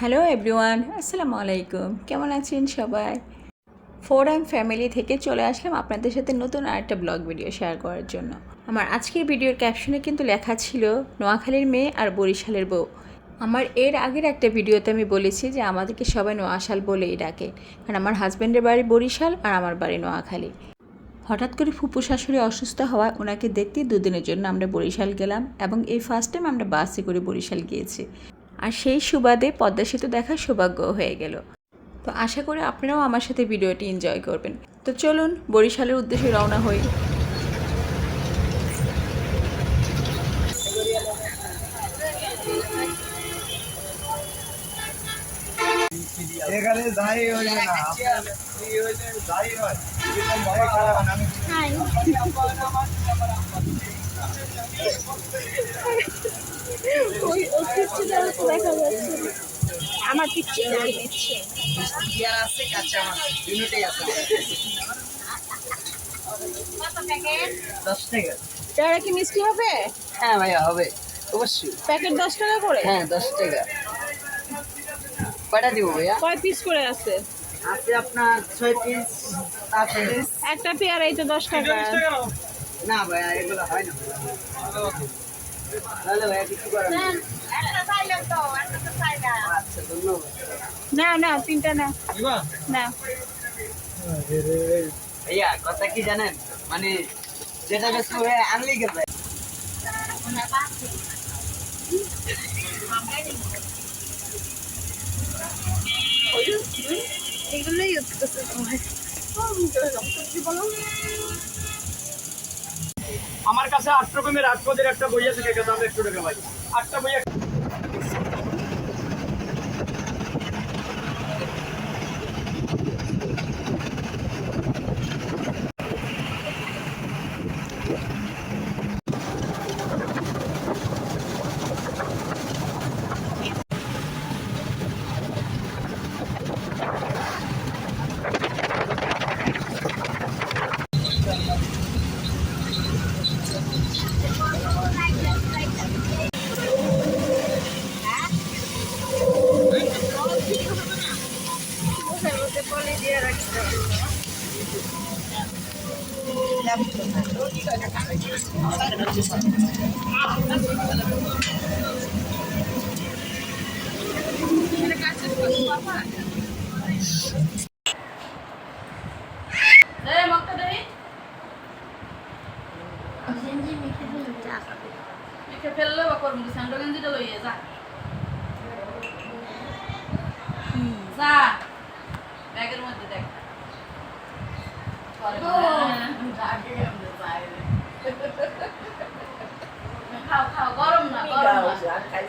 Hello everyone আসসালামু আলাইকুম কেমন আছেন সবাই? ফোর এম ফ্যামিলি থেকে চলে আসলাম আপনাদের সাথে নতুন আরেকটা ব্লগ ভিডিও শেয়ার করার জন্য। আমার আজকের ভিডিওর ক্যাপশনে কিন্তু লেখা ছিল, নোয়াখালীর মেয়ে আর বরিশালের বউ। আমার এর আগের একটা ভিডিওতে আমি বলেছি যে, আমাদেরকে সবাই নোয়াশাল বলেই ডাকে। কারণ আমার হাজব্যান্ডের বাড়ি বরিশাল আর আমার বাড়ি নোয়াখালী। হঠাৎ করে ফুপু শাশুড়ি অসুস্থ হওয়ায় ওনাকে দেখতে দুদিনের জন্য আমরা বরিশাল গেলাম এবং এই ফার্স্ট টাইম আমরা বাসে করে বরিশাল গিয়েছি। আর সেই সুবাদে পদ্মা সেতু দেখার সৌভাগ্য হয়ে গেল। তো আশা করি আপনারাও আমার সাথে ভিডিওটি এনজয় করবেন। তো চলুন বরিশালের উদ্দেশ্যে রওনা হই। এখানে যাই হইবে না হইলে যাই হয় ওই ওই পিচ্ছিটা তো দেখা যাচ্ছে। আমার পিচ্ছি গাড়ি ইয়ার আছে কাঁচা মাছ দুটোই আছে দশ টাকা পেয়ারা কি মিষ্টি হবে? হ্যাঁ ভাইয়া হবে। অবশ্যই। প্যাকেট দশ টাকা করে? হ্যাঁ দশ টাকা। কয়টা দিব ভাইয়া? কয় পিস করে আছে? আছে আপনার ছয় পিস সাত পিস একটা পেয়ারাই তো দশ টাকা। না ভাইয়া এগুলো হয় না। আচ্ছা না না তিনটা না। না। ভাইয়া কথা কি জানেন? মানে যেটা বেশি হয়ে আনলেই গেল এগুলোই উঠতেছে তোমার। আমার কাছে আট রকমের আট পদের একটা বই আছে একটা টাকা ভাই। বই লিখে ফেললে বা করব স্যান্ডো গেঞ্জিটা লইয়ে যা যা ব্যাগের মধ্যে দেখ পরে বলে, হ্যাঁ, যাকে আমরা যাই রে। খাও খাও গরম না গরম না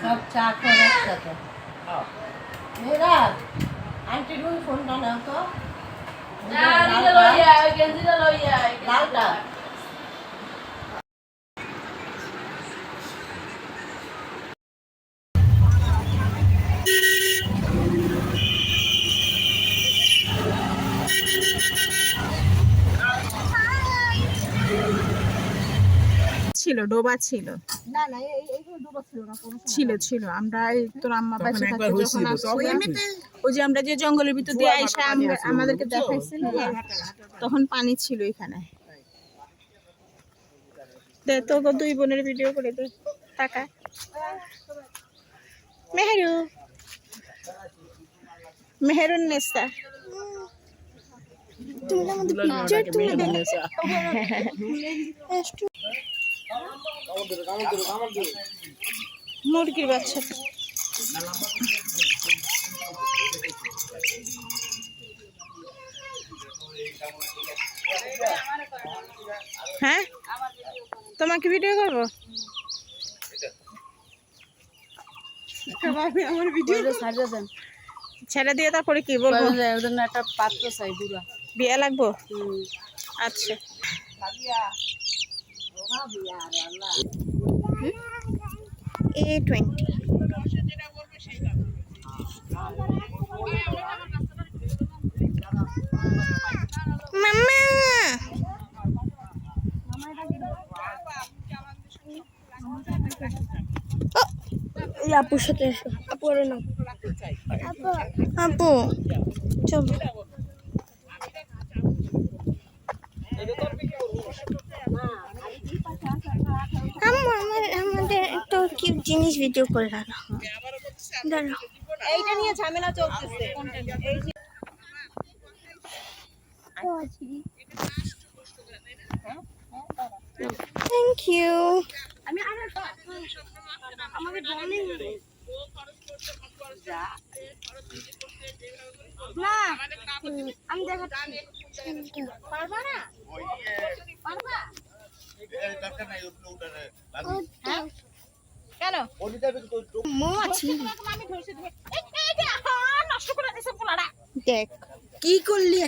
সব চা করে একসাথে মেয়েরা আন্টি রুম ফোনটা নাও তো যা দিলে লইয়া ওই গেঞ্জিটা লইয়া ওই গেঞ্জিটা। লালটা। ছিল ডোবা ছিল। না না এই এইখানে ডুবো ছিল না কোনো ছিল ছিল। আমরা এই তোর আম্মা পাশে থাকতে যখন ওই যে আমরা যে জঙ্গলের ভিতর দিয়ে আইসা আমাদেরকে দেখাইছিল তখন পানি ছিল এখানে। দে তো দুই বোনের ভিডিও করে দে টাকা। মেহেরু। মেহেরুন নেসা তুমি আমাদের পিকচার তুলে মুরগির বাচ্চা। হ্যাঁ? তোমাকে ভিডিও করব? আমার ভিডিও ছাড়িয়ে ছেড়ে দিয়ে তারপরে কি বলব? একটা পাত্র চাই বিয়ে লাগবো? আচ্ছা। এ টোয়েন্টি মামা আপুর সাথে এসো আপু আরে না আপু চলো আম্মু আমার আমাদের একটা কি জিনিস ভিডিও করে রাখো দাঁড়াও। এইটা নিয়ে ঝামেলা চলতেছে। থ্যাংক ইউ আমি দেখাচ্ছি পারবা না? পারবা কেন দেখ কি করলি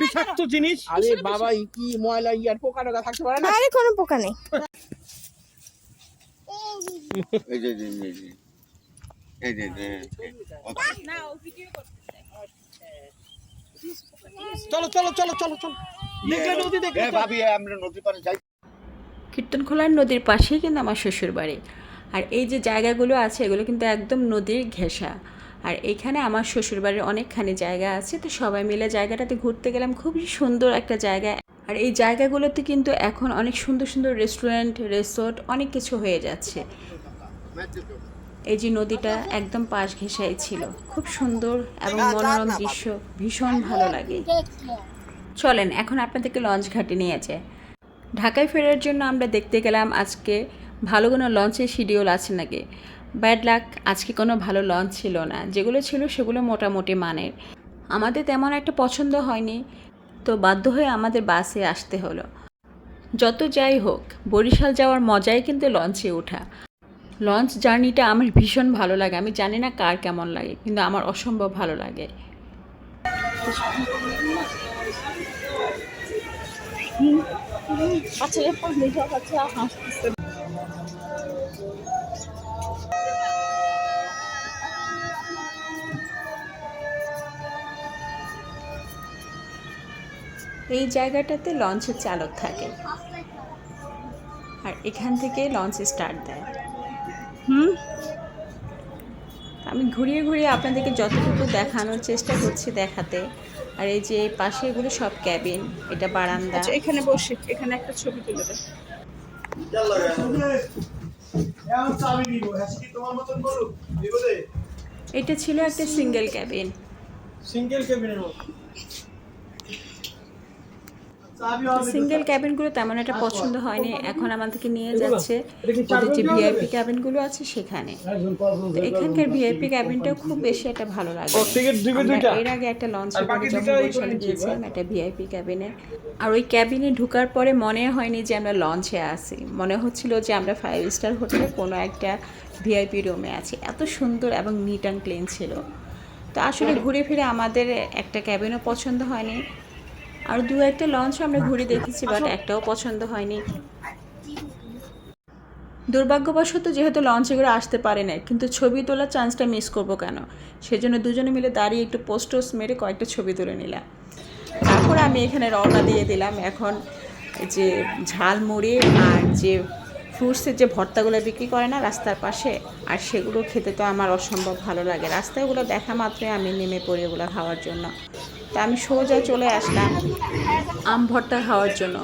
বিষাক্ত জিনিস আরে বাবা কি ময়লা ইয়ার পোকা টোকা থাকতে পারে না আরে কোনো পোকা নেই এই যে এই যে, এই যে। এই যে, এই যে, এই যে। না ও ভিডিও করছে চলো চলো চলো চলো চলো। দেখলে নদী দেখলে ভাবি আমরা নদী পাড়ে যাই। কীর্তনখোলার নদীর পাশেই কিন্তু আমার শ্বশুর বাড়ি আর এই যে জায়গাগুলো আছে এগুলো কিন্তু একদম নদীর ঘেঁষা। আর এখানে আমার শ্বশুর বাড়ির অনেকখানি জায়গা আছে তো সবাই মিলে জায়গাটাতে ঘুরতে গেলাম। খুবই সুন্দর একটা জায়গা। আর এই জায়গাগুলোতে কিন্তু এখন অনেক সুন্দর সুন্দর রেস্টুরেন্ট রিসোর্ট অনেক কিছু হয়ে যাচ্ছে। এই যে নদীটা একদম পাশ ঘেঁষাই ছিল। খুব সুন্দর এবং মনোরম দৃশ্য, ভীষণ ভালো লাগে। চলেন, এখন আপনাদেরকে লঞ্চ ঘাটে নিয়ে যায় ঢাকায় ফেরার জন্য আমরা দেখতে গেলাম আজকে ভালো কোনো লঞ্চের শিডিউল আছে নাকি? ব্যাড লাক আজকে কোনো ভালো লঞ্চ ছিল না। যেগুলো ছিল সেগুলো মোটামুটি মানের। আমাদের তেমন একটা পছন্দ হয়নি, তো বাধ্য হয়ে আমাদের বাসে আসতে হলো। যত যাই হোক, বরিশাল যাওয়ার মজাই কিন্তু লঞ্চে ওঠা। লঞ্চ জার্নিটা আমার ভীষণ ভালো লাগে। আমি জানি না কার কেমন লাগে, কিন্তু আমার অসম্ভব ভালো লাগে। এই জায়গাটাতে লঞ্চের চালক থাকে। আর এখান থেকে লঞ্চ স্টার্ট দেয়। হুম? আমি ঘুরিয়ে ঘুরিয়ে আপনাদেরকে যতটুকু দেখানোর চেষ্টা করছি দেখাতে আর এই যে পাশে এগুলো সব ক্যাবিন এটা বারান্দা। আচ্ছা এখানে বসে এখানে একটা ছবি তুলে এটা ছিল একটা সিঙ্গেল ক্যাবিন। সিঙ্গেল চাবি সিঙ্গেল ক্যাবিনগুলো তেমন একটা পছন্দ হয়নি এখন আমাদেরকে নিয়ে যাচ্ছে। ওদের যে ভিআইপি ক্যাবিনগুলো আছে সেখানে। তো এখানকার ভিআইপি ক্যাবিনটাও খুব বেশি একটা ভালো লাগে? এর আগে একটা লঞ্চ যখন গিয়েছিলাম একটা ভিআইপি ক্যাবিনে আর ওই ক্যাবিনে ঢোকার পরে মনে হয়নি যে আমরা লঞ্চে আছি। মনে হচ্ছিল যে আমরা ফাইভ স্টার হোটেলে কোনো একটা ভিআইপি রুমে আছি। এত সুন্দর এবং নিট অ্যান্ড ক্লিন ছিল। তো আসলে ঘুরে ফিরে আমাদের একটা ক্যাবিনও পছন্দ হয়নি। আর দু একটা লঞ্চও আমরা ঘুরে দেখেছি বাট একটাও পছন্দ হয়নি। দুর্ভাগ্যবশত যেহেতু লঞ্চে করে আসতে পারে না কিন্তু ছবি তোলার চান্সটা মিস করব কেন? সেজন্য দুজনে মিলে দাঁড়িয়ে একটু পোস্টোস মেরে কয়েকটা ছবি তুলে নিলাম। তারপর আমি এখানে রওনা দিয়ে দিলাম এখন যে ঝালমুড়ি আর যে ফ্রুটসের যে ভর্তাগুলো বিক্রি করে না রাস্তার পাশে আর সেগুলো খেতে তো আমার অসম্ভব ভালো লাগে। রাস্তায় ওগুলো দেখা মাত্রই আমি নেমে পড়ি ওগুলো খাওয়ার জন্য। তা আমি সোজা চলে আসলাম আম ভর্তা খাওয়ার জন্য।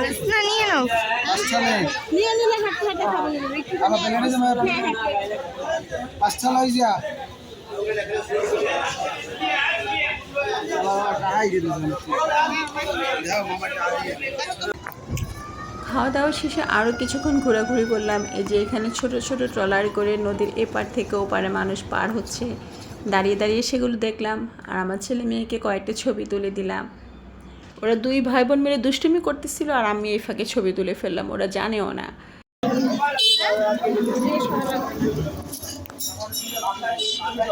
পাঁচটা নিয়ে খাওয়া দাওয়া শেষে আরও কিছুক্ষণ ঘোরাঘুরি করলাম। এই যে এখানে ছোট ছোট ট্রলার করে নদীর এপার থেকে ওপারে মানুষ পার হচ্ছে। দাঁড়িয়ে দাঁড়িয়ে সেগুলো দেখলাম। আর আমার ছেলে মেয়েকে কয়েকটা ছবি তুলে দিলাম। ওরা দুই ভাই বোন মিলে দুষ্টুমি করতেছিল আর আমি এই ফাঁকে ছবি তুলে ফেললাম। ওরা জানেও না।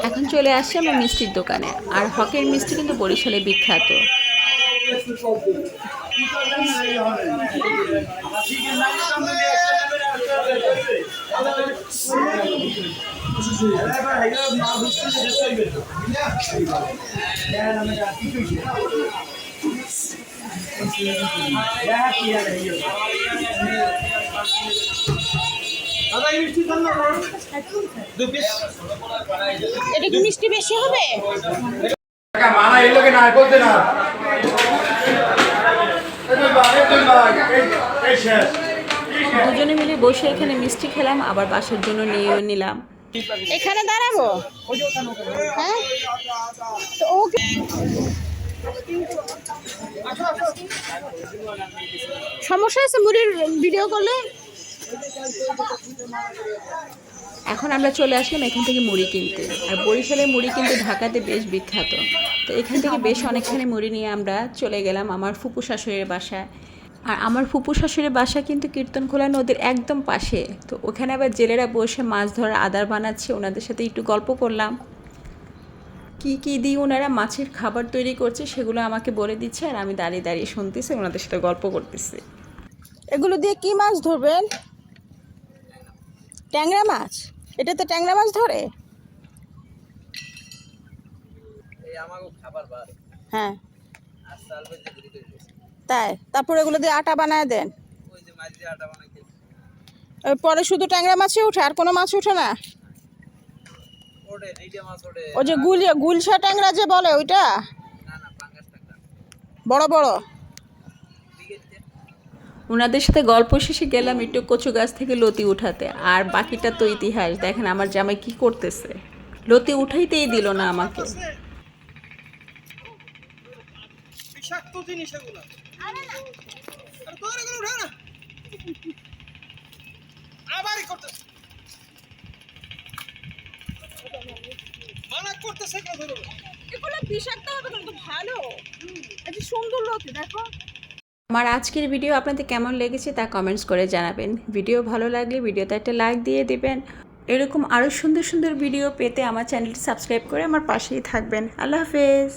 এখন চলে আসছি আমার মিষ্টির দোকানে। আর হকের মিষ্টি কিন্তু বরিশালে বিখ্যাত। এটা কি মিষ্টি বেশি হবে? মানা এলো কি না বলতে না। দুজনে মিলে বসে এখানে মিষ্টি খেলাম আবার বাসার জন্য নিয়েও নিলাম। এখানে দাঁড়াবো? হ্যাঁ? ওকে সমস্যা আছে মুড়ির ভিডিও করলে এখন আমরা চলে আসলাম এখান থেকে মুড়ি কিনতে। আর বরিশালের মুড়ি কিন্তু ঢাকাতে বেশ বিখ্যাত। তো এখান থেকে বেশ অনেকখানি মুড়ি নিয়ে আমরা চলে গেলাম আমার ফুপু শাশুড়ির বাসায়। আর আমার ফুপু শাশুড়ির বাসা কিন্তু কীর্তনখোলা নদীর একদম পাশে। তো ওখানে আবার জেলেরা বসে মাছ ধরার আদার বানাচ্ছে, ওনাদের সাথে একটু গল্প করলাম। কি কি দিয়ে ওনারা মাছের খাবার তৈরি করছে সেগুলো আমাকে বলে দিচ্ছে, আর আমি দাঁড়িয়ে দাঁড়িয়ে শুনতেছি, ওনাদের সাথে গল্প করতেছি। এগুলো দিয়ে কি মাছ ধরবেন? ট্যাংরা মাছ? এটা তো ট্যাংরা মাছ ধরে? হ্যাঁ। তাই? তারপর এগুলো দিয়ে আটা বানায় দেন। পরে শুধু ট্যাংরা মাছই উঠে আর কোনো মাছ উঠে না? ওই যে গুল গুলশা ট্যাংরা যে বলে ওইটা? বড় বড়? ওনাদের সাথে গল্প শেষে গেলাম একটু কচু গাছ থেকে লতি উঠাতে। আর বাকিটা তো ইতিহাস। দেখেন আমার জামাই কি করতেছে। লতি উঠাইতেই দিল না আমাকে। বিষাক্ত জিনিস এগুলো। আরে তোর এগুলো উঠা না আবারই করতেছে। মানা করতেছে এগুলো বিষাক্ত হবে কিন্তু ভালো। সুন্দর লতি দেখো। আমার আজকের ভিডিও আপনাদের কেমন লেগেছে তা কমেন্টস করে জানাবেন। ভিডিও ভালো লাগলে ভিডিওতে একটা লাইক দিয়ে দেবেন। এরকম আরও সুন্দর সুন্দর ভিডিও পেতে আমার চ্যানেলটি সাবস্ক্রাইব করে আমার পাশেই থাকবেন। আল্লাহ হাফেজ।